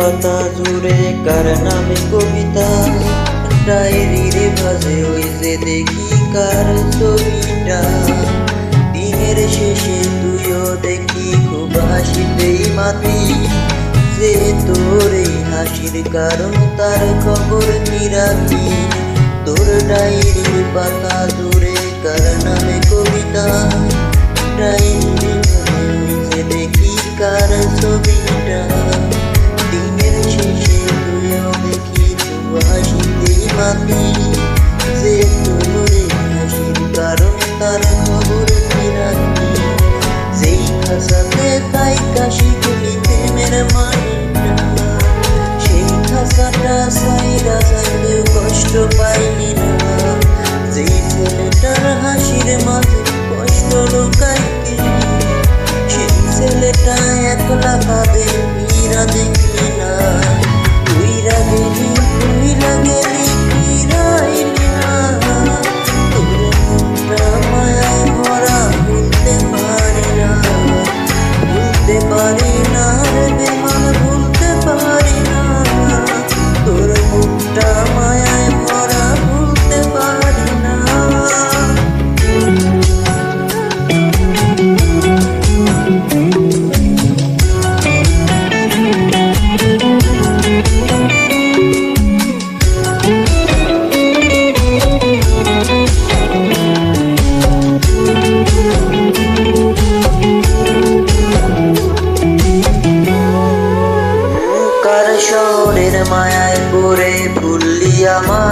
পাতা জুড়ে কার নামে কবিতা? ডায়েরির ভাজে ওই যে দেখি কার ছবিটা। দিনের শেষে তুইও দেখি খুব হাসিতেই মাতি। যে তোর এই হাসির কারণ তার খবর কি রাখি তোর ডায়েরির পাতা তাই কাশি গুলি প্রেমের মানিটা সেই ঠাসাটা সাইরা মুখটা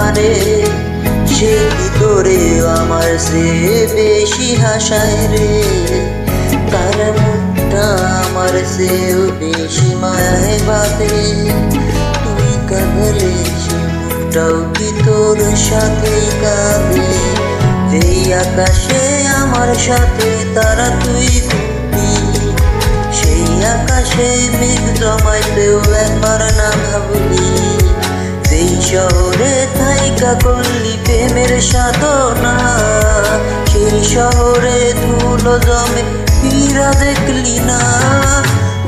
আমারে সে কি তোরে আমার সে বেশি হাসায় রে। কার মুখটা আমার সেও বেশি মায়ায় বাদে তুই কাঁদলে সে মুখটাও কি তোর সাথে কাঁদে? যেই আকাশে আমার সাথে তারা তুই সেই আকাশে মেঘ জমাইতেও একবার না ভাবলি। থাইকা করলি প্রেমের সাধনা। সেই শহরে ধুলো জমে পীরা দেখলি না।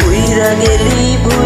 উইরা গেলি ভুইলা